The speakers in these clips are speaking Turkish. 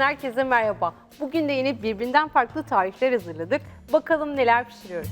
Mutfağımızdan herkese merhaba. Bugün de yine birbirinden farklı tarifler hazırladık. Bakalım neler pişiriyoruz.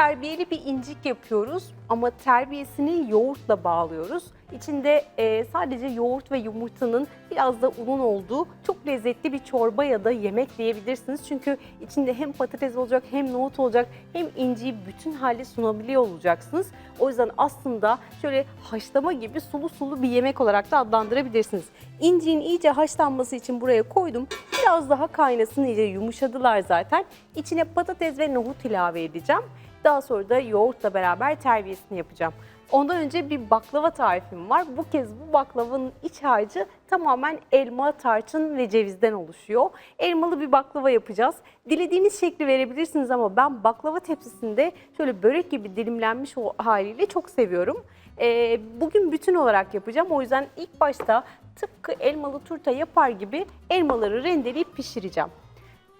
Terbiyeli bir incik yapıyoruz ama terbiyesini yoğurtla bağlıyoruz. İçinde e, sadece yoğurt ve yumurtanın biraz da unun olduğu çok lezzetli bir çorba ya da yemek diyebilirsiniz. Çünkü içinde hem patates olacak hem nohut olacak hem inciyi bütün hali sunabiliyor olacaksınız. O yüzden aslında şöyle haşlama gibi sulu sulu bir yemek olarak da adlandırabilirsiniz. İnciğin iyice haşlanması için buraya koydum. Biraz daha kaynasın iyice yumuşadılar zaten. İçine patates ve nohut ilave edeceğim. Daha sonra da yoğurtla beraber terbiyesini yapacağım. Ondan önce bir baklava tarifim var. Bu kez bu baklavanın iç harcı tamamen elma, tarçın ve cevizden oluşuyor. Elmalı bir baklava yapacağız. Dilediğiniz şekli verebilirsiniz ama ben baklava tepsisinde şöyle börek gibi dilimlenmiş o haliyle çok seviyorum. Ee, bugün bütün olarak yapacağım. O yüzden ilk başta tıpkı elmalı turta yapar gibi elmaları rendeleyip pişireceğim.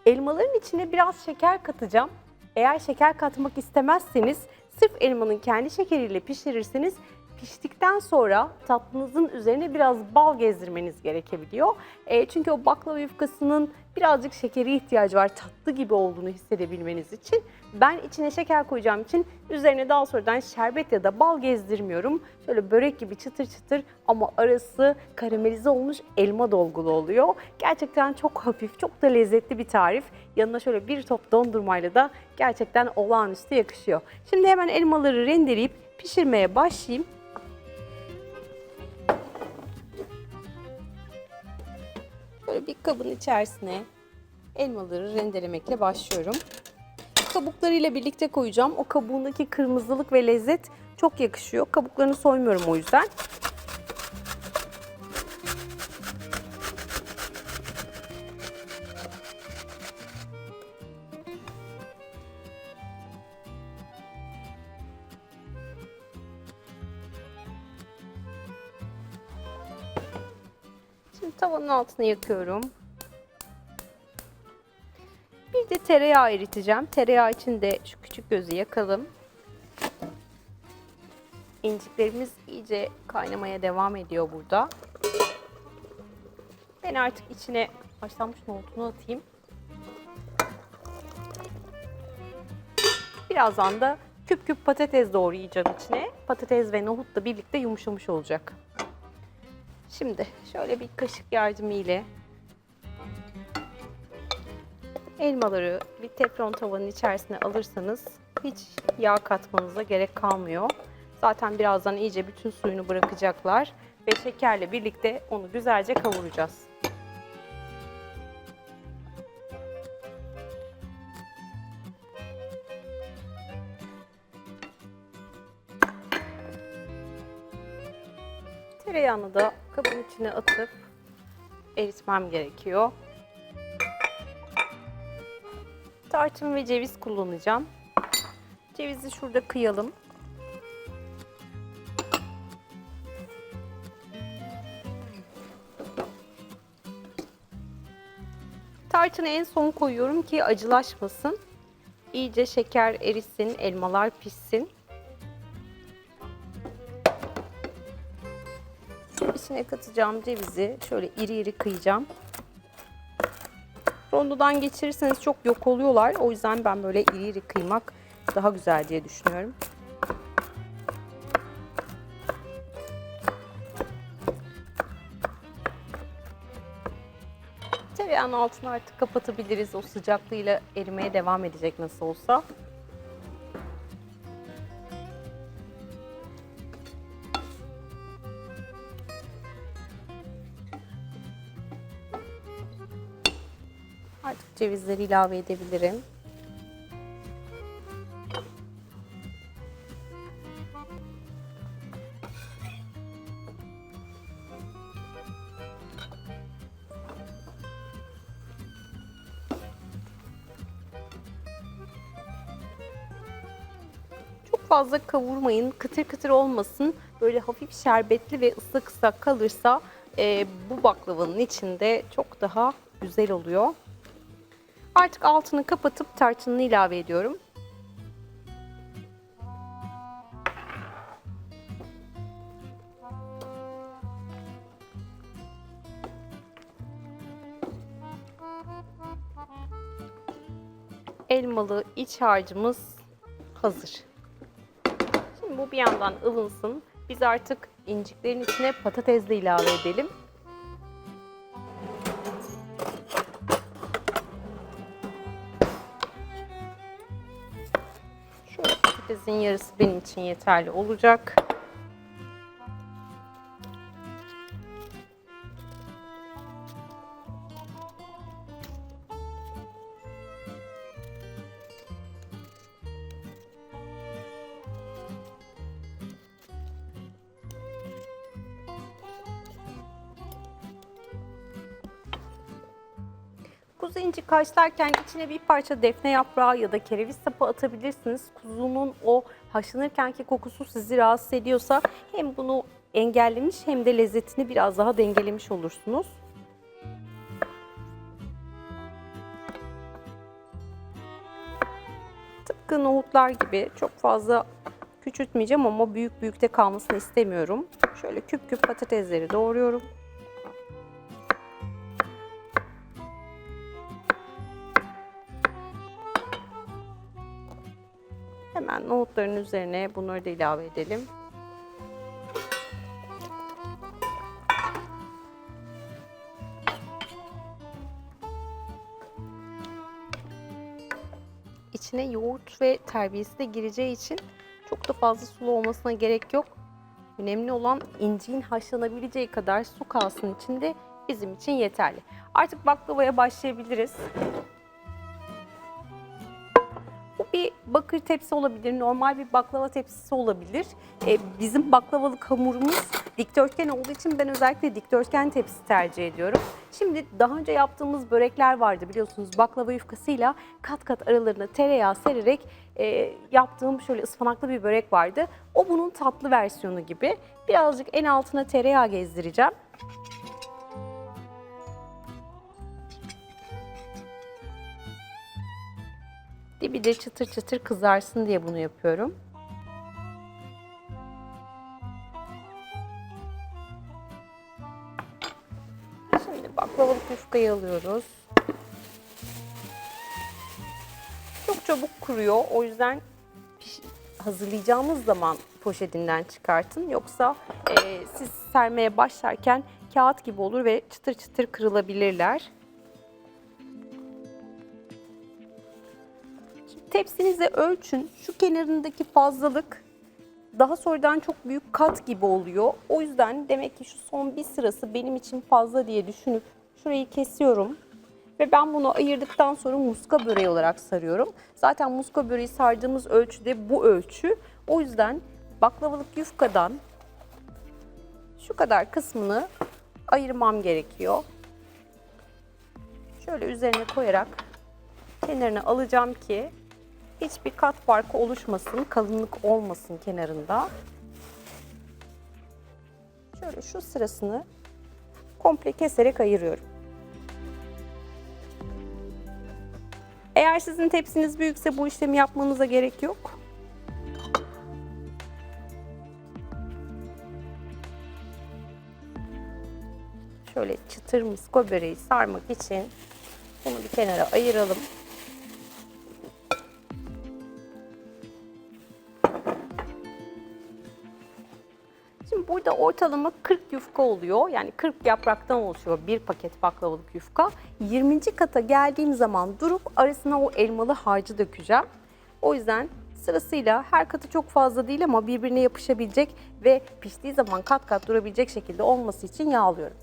Elmaların içine biraz şeker katacağım. Eğer şeker katmak istemezseniz sırf elmanın kendi şekeriyle pişirirseniz piştikten sonra tatlınızın üzerine biraz bal gezdirmeniz gerekebiliyor. E, çünkü o baklava yufkasının birazcık şekeri ihtiyacı var tatlı gibi olduğunu hissedebilmeniz için. Ben içine şeker koyacağım için üzerine daha sonradan şerbet ya da bal gezdirmiyorum. Şöyle börek gibi çıtır çıtır ama arası karamelize olmuş elma dolgulu oluyor. Gerçekten çok hafif, çok da lezzetli bir tarif. Yanına şöyle bir top dondurmayla da gerçekten olağanüstü yakışıyor. Şimdi hemen elmaları rendeleyip pişirmeye başlayayım. Böyle bir kabın içerisine elmaları rendelemekle başlıyorum. Kabuklarıyla birlikte koyacağım. O kabuğundaki kırmızılık ve lezzet çok yakışıyor. Kabuklarını soymuyorum o yüzden. Altını yakıyorum. Bir de tereyağı eriteceğim. Tereyağı için de şu küçük gözü yakalım. İnciklerimiz iyice kaynamaya devam ediyor burada. Ben artık içine haşlanmış nohutunu atayım. Birazdan da küp küp patates doğrayacağım içine. Patates ve nohut da birlikte yumuşamış olacak. Şimdi şöyle bir kaşık yardımı ile elmaları bir teflon tavanın içerisine alırsanız hiç yağ katmanıza gerek kalmıyor. Zaten birazdan iyice bütün suyunu bırakacaklar ve şekerle birlikte onu güzelce kavuracağız. Tereyağını da kabın içine atıp eritmem gerekiyor. Tarçın ve ceviz kullanacağım. Cevizi şurada kıyalım. Tarçını en son koyuyorum ki acılaşmasın. İyice şeker erisin, elmalar pişsin. İçine katacağım cevizi şöyle iri iri kıyacağım. Rondodan geçirirseniz çok yok oluyorlar. O yüzden ben böyle iri iri kıymak daha güzel diye düşünüyorum. Tereyağının altını artık kapatabiliriz. O sıcaklığıyla erimeye devam edecek nasıl olsa. cevizleri ilave edebilirim. Çok fazla kavurmayın. Kıtır kıtır olmasın. Böyle hafif şerbetli ve ıslak ıslak kalırsa e, bu baklavanın içinde çok daha güzel oluyor. Artık altını kapatıp tarçınını ilave ediyorum. Elmalı iç harcımız hazır. Şimdi bu bir yandan ılınsın. Biz artık inciklerin içine patates de ilave edelim. Yarısı benim için yeterli olacak. Kuzu incik haşlarken içine bir parça defne yaprağı ya da kereviz sapı atabilirsiniz. Kuzunun o haşlanırkenki kokusu sizi rahatsız ediyorsa hem bunu engellemiş hem de lezzetini biraz daha dengelemiş olursunuz. Tıpkı nohutlar gibi çok fazla küçültmeyeceğim ama büyük büyükte kalmasını istemiyorum. Şöyle küp küp patatesleri doğruyorum. Nohutların üzerine bunları da ilave edelim. İçine yoğurt ve terbiyesi de gireceği için çok da fazla sulu olmasına gerek yok. Önemli olan inciğin haşlanabileceği kadar su kalsın içinde bizim için yeterli. Artık baklavaya başlayabiliriz. Bakır tepsi olabilir, normal bir baklava tepsisi olabilir. Ee, bizim baklavalık hamurumuz dikdörtgen olduğu için ben özellikle dikdörtgen tepsi tercih ediyorum. Şimdi daha önce yaptığımız börekler vardı biliyorsunuz baklava yufkasıyla kat kat aralarına tereyağı sererek e, yaptığım şöyle ıspanaklı bir börek vardı. O bunun tatlı versiyonu gibi. Birazcık en altına tereyağı gezdireceğim. Dibi de çıtır çıtır kızarsın diye bunu yapıyorum. Şimdi baklavalık yufkayı alıyoruz. Çok çabuk kuruyor. O yüzden hazırlayacağımız zaman poşetinden çıkartın. Yoksa e, siz sermeye başlarken kağıt gibi olur ve çıtır çıtır kırılabilirler. Tepsinize ölçün. Şu kenarındaki fazlalık daha sonradan çok büyük kat gibi oluyor. O yüzden demek ki şu son bir sırası benim için fazla diye düşünüp şurayı kesiyorum. Ve ben bunu ayırdıktan sonra muska böreği olarak sarıyorum. Zaten muska böreği sardığımız ölçü de bu ölçü. O yüzden baklavalık yufkadan şu kadar kısmını ayırmam gerekiyor. Şöyle üzerine koyarak kenarına alacağım ki hiçbir kat farkı oluşmasın, kalınlık olmasın kenarında. Şöyle şu sırasını komple keserek ayırıyorum. Eğer sizin tepsiniz büyükse bu işlemi yapmanıza gerek yok. Şöyle çıtır musko böreği sarmak için bunu bir kenara ayıralım. Burada ortalama 40 yufka oluyor. Yani 40 yapraktan oluşuyor bir paket baklavalık yufka. 20. kata geldiğim zaman durup arasına o elmalı harcı dökeceğim. O yüzden sırasıyla her katı çok fazla değil ama birbirine yapışabilecek ve piştiği zaman kat kat durabilecek şekilde olması için yağlıyorum.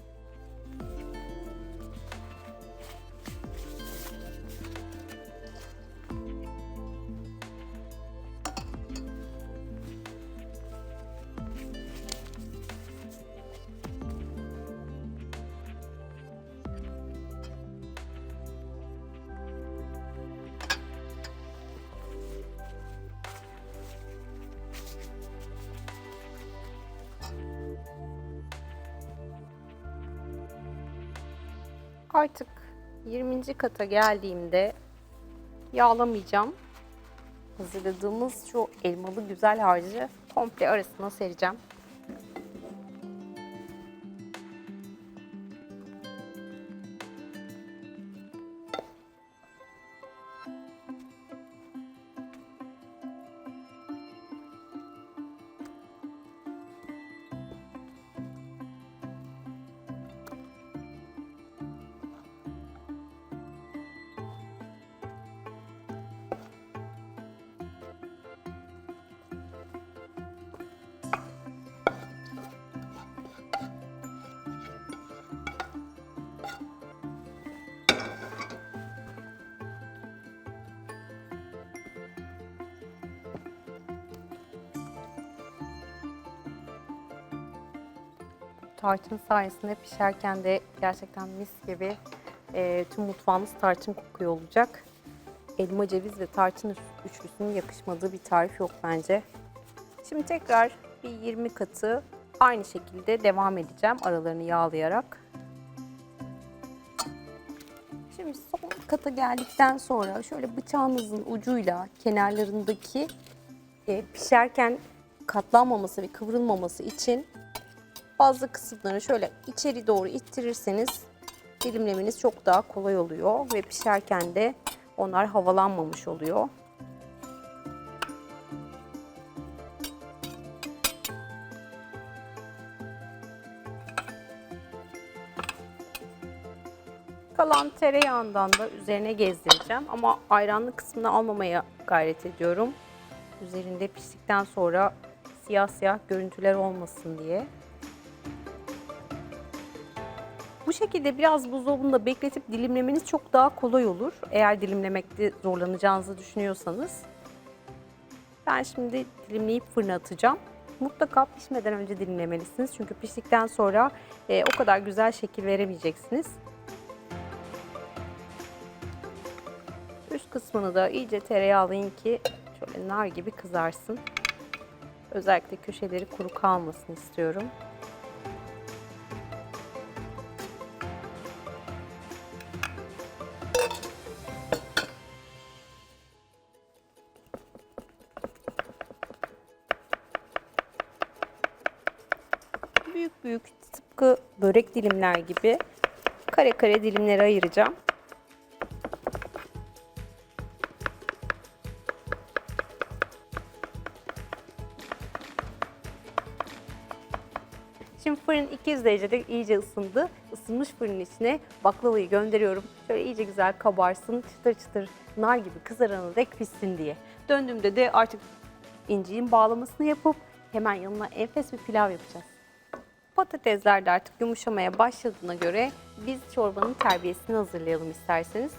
20. kata geldiğimde yağlamayacağım. Hazırladığımız şu elmalı güzel harcı komple arasına sereceğim. Tarçın sayesinde pişerken de gerçekten mis gibi e, tüm mutfağınız tarçın kokuyor olacak. Elma, ceviz ve tarçın üçlüsünün yakışmadığı bir tarif yok bence. Şimdi tekrar bir 20 katı aynı şekilde devam edeceğim aralarını yağlayarak. Şimdi son kata geldikten sonra şöyle bıçağınızın ucuyla kenarlarındaki e, pişerken katlanmaması ve kıvrılmaması için bazı kısımları şöyle içeri doğru ittirirseniz dilimlemeniz çok daha kolay oluyor ve pişerken de onlar havalanmamış oluyor. Kalan tereyağından da üzerine gezdireceğim ama ayranlı kısmını almamaya gayret ediyorum. Üzerinde piştikten sonra siyah siyah görüntüler olmasın diye. Bu şekilde biraz buzdolabında bekletip dilimlemeniz çok daha kolay olur. Eğer dilimlemekte zorlanacağınızı düşünüyorsanız. Ben şimdi dilimleyip fırına atacağım. Mutlaka pişmeden önce dilimlemelisiniz. Çünkü piştikten sonra e, o kadar güzel şekil veremeyeceksiniz. Üst kısmını da iyice tereyağlayın ki şöyle nar gibi kızarsın. Özellikle köşeleri kuru kalmasın istiyorum. Büyük tıpkı börek dilimler gibi kare kare dilimlere ayıracağım. Şimdi fırın 200 derecede iyice ısındı. Isınmış fırının içine baklavayı gönderiyorum. Şöyle iyice güzel kabarsın, çıtır çıtır nar gibi kızarana dek pişsin diye. Döndüğümde de artık inciğin bağlamasını yapıp hemen yanına enfes bir pilav yapacağız. Patatesler de artık yumuşamaya başladığına göre biz çorbanın terbiyesini hazırlayalım isterseniz.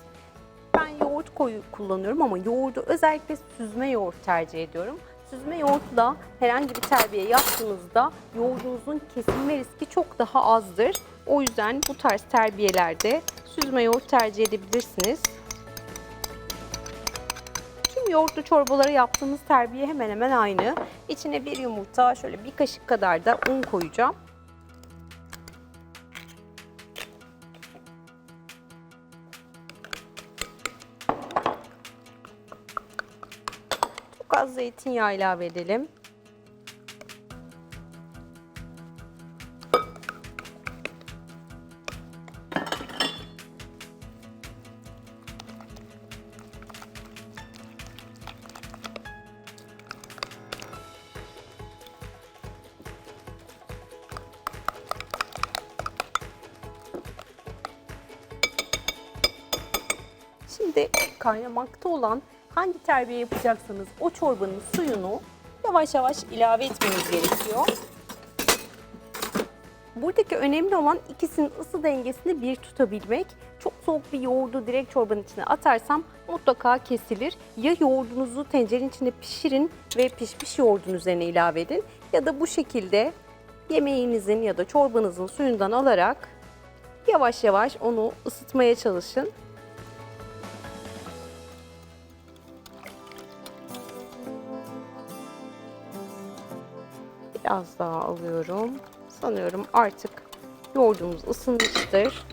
Ben yoğurt koyu kullanıyorum ama yoğurdu özellikle süzme yoğurt tercih ediyorum. Süzme yoğurtla herhangi bir terbiye yaptığınızda yoğurdunuzun kesilme riski çok daha azdır. O yüzden bu tarz terbiyelerde süzme yoğurt tercih edebilirsiniz. Tüm yoğurtlu çorbaları yaptığımız terbiye hemen hemen aynı. İçine bir yumurta, şöyle bir kaşık kadar da un koyacağım. Zeytinyağı ilave edelim. Şimdi kaynamakta olan hangi terbiye yapacaksanız o çorbanın suyunu yavaş yavaş ilave etmeniz gerekiyor. Buradaki önemli olan ikisinin ısı dengesini bir tutabilmek. Çok soğuk bir yoğurdu direkt çorbanın içine atarsam mutlaka kesilir. Ya yoğurdunuzu tencerenin içinde pişirin ve pişmiş yoğurdun üzerine ilave edin. Ya da bu şekilde yemeğinizin ya da çorbanızın suyundan alarak yavaş yavaş onu ısıtmaya çalışın. Biraz daha alıyorum. Sanıyorum artık yoğurdumuz ısınmıştır.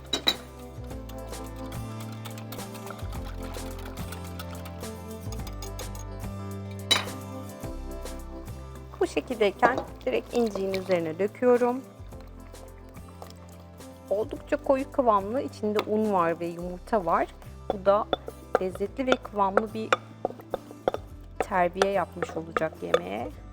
Bu şekildeyken direkt inciğin üzerine döküyorum. Oldukça koyu kıvamlı içinde un var ve yumurta var. Bu da lezzetli ve kıvamlı bir terbiye yapmış olacak yemeğe.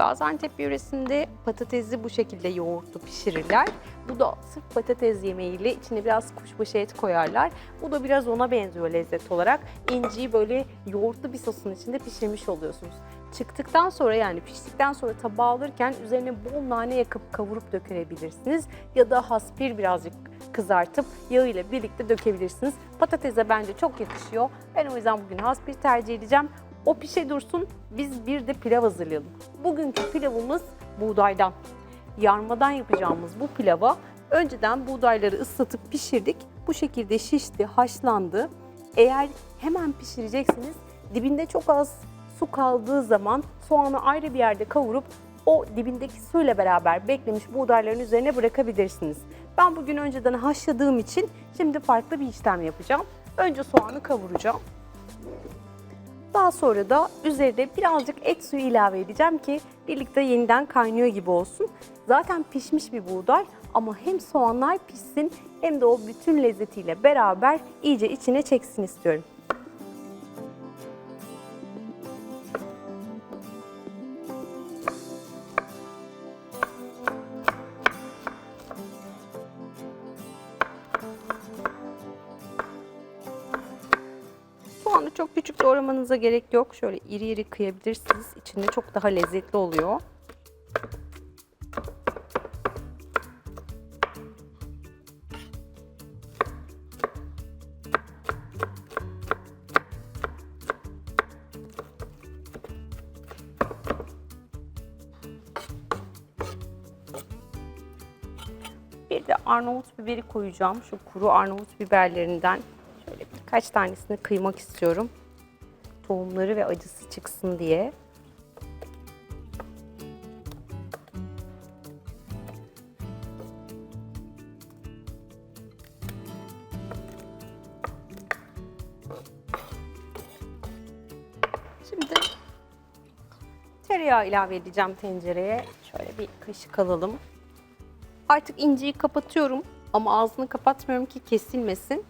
Gaziantep yöresinde patatesi bu şekilde yoğurtlu pişirirler. Bu da sırf patates yemeğiyle içine biraz kuşbaşı et koyarlar. Bu da biraz ona benziyor lezzet olarak. İnciyi böyle yoğurtlu bir sosun içinde pişirmiş oluyorsunuz. Çıktıktan sonra yani piştikten sonra tabağa alırken üzerine bol nane yakıp kavurup dökebilirsiniz. Ya da haspir birazcık kızartıp yağ ile birlikte dökebilirsiniz. Patatese bence çok yakışıyor. Ben o yüzden bugün haspir tercih edeceğim. O pişe dursun, biz bir de pilav hazırlayalım. Bugünkü pilavımız buğdaydan. Yarmadan yapacağımız bu pilava önceden buğdayları ıslatıp pişirdik. Bu şekilde şişti, haşlandı. Eğer hemen pişireceksiniz, dibinde çok az su kaldığı zaman soğanı ayrı bir yerde kavurup o dibindeki suyla beraber beklemiş buğdayların üzerine bırakabilirsiniz. Ben bugün önceden haşladığım için şimdi farklı bir işlem yapacağım. Önce soğanı kavuracağım. Daha sonra da üzerine birazcık et suyu ilave edeceğim ki birlikte yeniden kaynıyor gibi olsun. Zaten pişmiş bir buğday ama hem soğanlar pişsin hem de o bütün lezzetiyle beraber iyice içine çeksin istiyorum. Doğramanıza gerek yok. Şöyle iri iri kıyabilirsiniz. İçinde çok daha lezzetli oluyor. Bir de Arnavut biberi koyacağım. Şu kuru Arnavut biberlerinden şöyle birkaç tanesini kıymak istiyorum. Tohumları ve acısı çıksın diye. Şimdi tereyağı ilave edeceğim tencereye. Şöyle bir kaşık alalım. Artık inciyi kapatıyorum ama ağzını kapatmıyorum ki kesilmesin.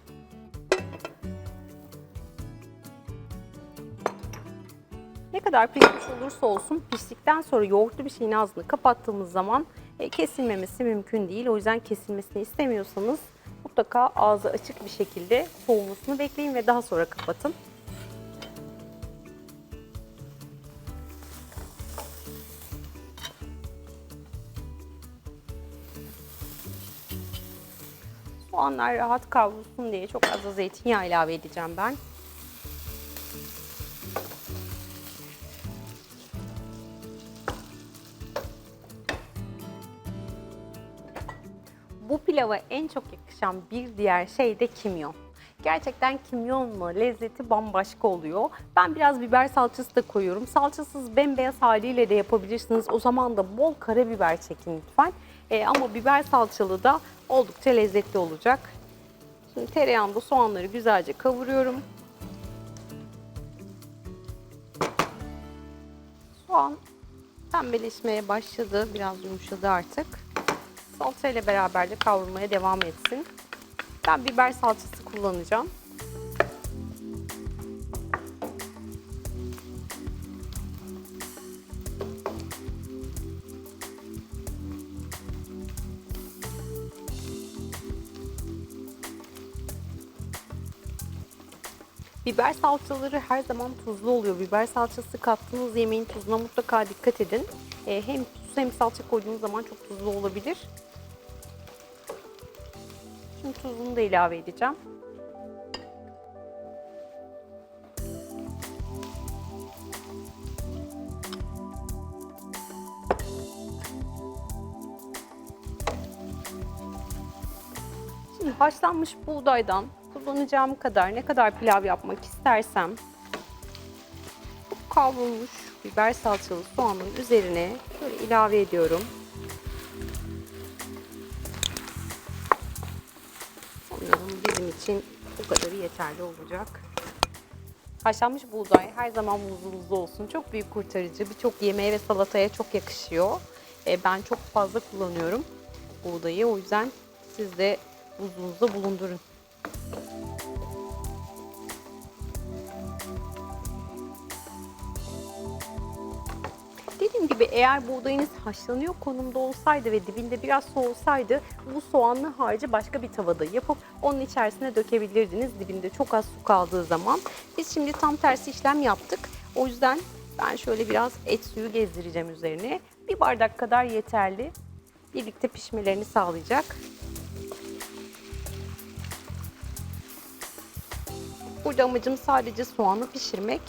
Kadar pişmiş olursa olsun piştikten sonra yoğurtlu bir şeyin ağzını kapattığımız zaman e, kesilmemesi mümkün değil. O yüzden kesilmesini istemiyorsanız mutlaka ağzı açık bir şekilde soğumasını bekleyin ve daha sonra kapatın. Soğanlar rahat kavrulsun diye çok az zeytinyağı ilave edeceğim ben. Pilava en çok yakışan bir diğer şey de kimyon. Gerçekten kimyonla lezzeti bambaşka oluyor. Ben biraz biber salçası da koyuyorum. Salçasız bembeyaz haliyle de yapabilirsiniz. O zaman da bol karabiber çekin lütfen. Ee, ama biber salçalı da oldukça lezzetli olacak. Şimdi tereyağında soğanları güzelce kavuruyorum. Soğan pembeleşmeye başladı. Biraz yumuşadı artık. Salça ile beraber de kavrulmaya devam etsin. Ben biber salçası kullanacağım. Biber salçaları her zaman tuzlu oluyor. Biber salçası kattığınız yemeğin tuzuna mutlaka dikkat edin. Ee, hem tuz hem salça koyduğunuz zaman çok tuzlu olabilir. Şimdi tuzunu da ilave edeceğim. Şimdi haşlanmış buğdaydan kullanacağım kadar ne kadar pilav yapmak istersem kavrulmuş biber salçalı soğanın üzerine şöyle ilave ediyorum. İçin Bu kadarı yeterli olacak. Haşlanmış buğday her zaman buzluğunuzda olsun. Çok büyük kurtarıcı. Birçok yemeğe ve salataya çok yakışıyor. E, ben çok fazla kullanıyorum buğdayı. O yüzden siz de buzluğunuzda bulundurun. Gibi eğer buğdayınız haşlanıyor konumda olsaydı ve dibinde biraz soğusaydı bu soğanlı harcı başka bir tavada yapıp onun içerisine dökebilirdiniz dibinde çok az su kaldığı zaman. Biz şimdi tam tersi işlem yaptık. O yüzden ben şöyle biraz et suyu gezdireceğim üzerine. Bir bardak kadar yeterli. Birlikte pişmelerini sağlayacak. Burada amacım sadece soğanı pişirmek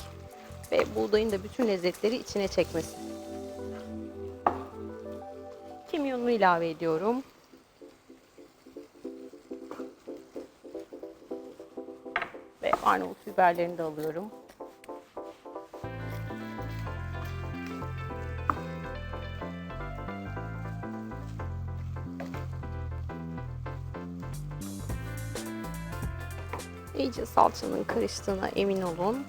ve buğdayın da bütün lezzetleri içine çekmesi. Kimyonu ilave ediyorum. Ve Arnavut biberlerini de alıyorum. İyice salçanın karıştığına emin olun.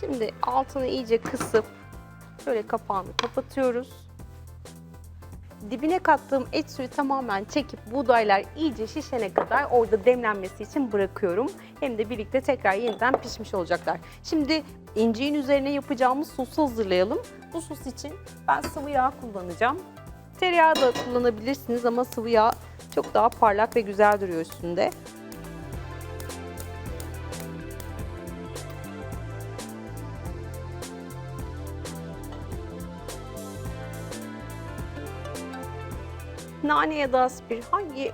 Şimdi altını iyice kısıp şöyle kapağını kapatıyoruz. Dibine kattığım et suyu tamamen çekip buğdaylar iyice şişene kadar orada demlenmesi için bırakıyorum. Hem de birlikte tekrar yeniden pişmiş olacaklar. Şimdi inciğin üzerine yapacağımız sosu hazırlayalım. Bu sos için ben sıvı yağ kullanacağım. Tereyağı da kullanabilirsiniz ama sıvı yağ çok daha parlak ve güzel duruyor üstünde. Nane ya da aspir hangi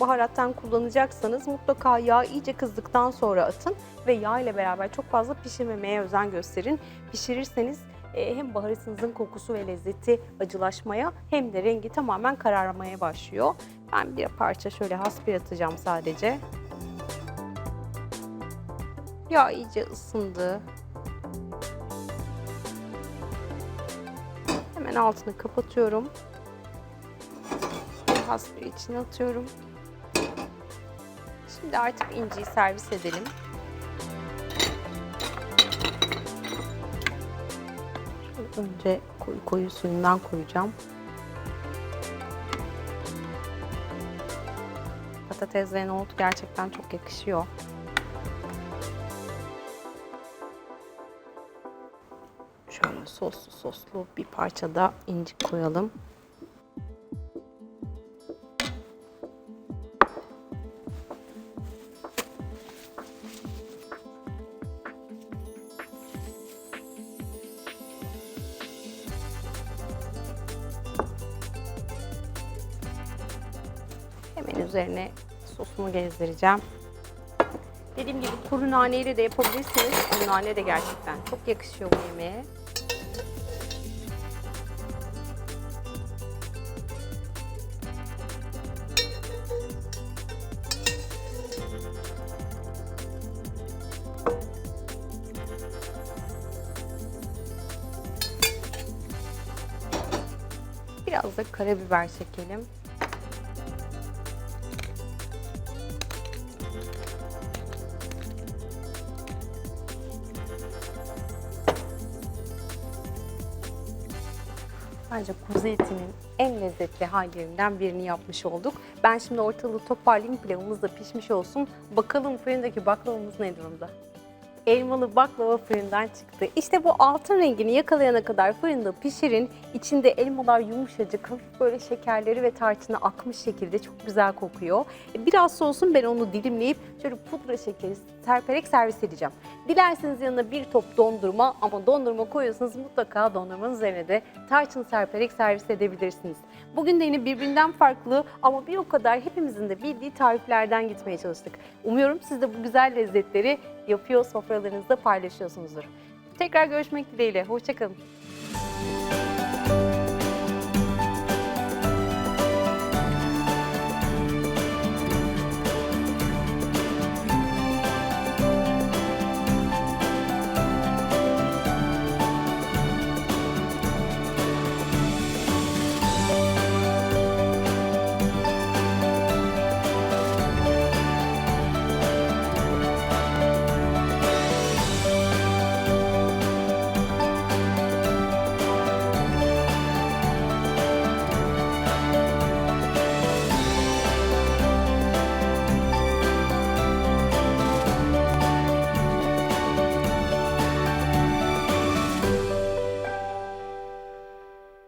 baharattan kullanacaksanız mutlaka yağ iyice kızdıktan sonra atın ve yağ ile beraber çok fazla pişirmemeye özen gösterin. Pişirirseniz e, hem baharatınızın kokusu ve lezzeti acılaşmaya hem de rengi tamamen kararmaya başlıyor. Ben bir parça şöyle haspir atacağım sadece. Yağ iyice ısındı. Hemen altını kapatıyorum. Haspiri içine atıyorum. Şimdi artık inciyi servis edelim. Önce koyu koyu suyundan koyacağım. Patates ve nohut gerçekten çok yakışıyor. Şöyle soslu soslu bir parça da incik koyalım. Üzerine sosumu gezdireceğim. Dediğim gibi kuru naneyle de yapabilirsiniz. Kuru nane de gerçekten çok yakışıyor bu yemeğe. Biraz da karabiber çekelim. Bence kuzu etinin en lezzetli hallerinden birini yapmış olduk. Ben şimdi ortalığı toparlayayım, pilavımız da pişmiş olsun. Bakalım fırındaki baklavamız ne durumda? Elmalı baklava fırından çıktı. İşte bu altın rengini yakalayana kadar fırında pişirin. İçinde elmalar yumuşacık, hafif böyle şekerleri ve tarçını akmış şekilde çok güzel kokuyor. Biraz soğusun ben onu dilimleyip şöyle pudra şekeri serperek servis edeceğim. Dilerseniz yanına bir top dondurma ama dondurma koyuyorsanız mutlaka dondurmanın üzerine de tarçın serperek servis edebilirsiniz. Bugün de yine birbirinden farklı ama bir o kadar hepimizin de bildiği tariflerden gitmeye çalıştık. Umuyorum siz de bu güzel lezzetleri yapıyor, sofralarınızda paylaşıyorsunuzdur. Tekrar görüşmek dileğiyle. Hoşçakalın.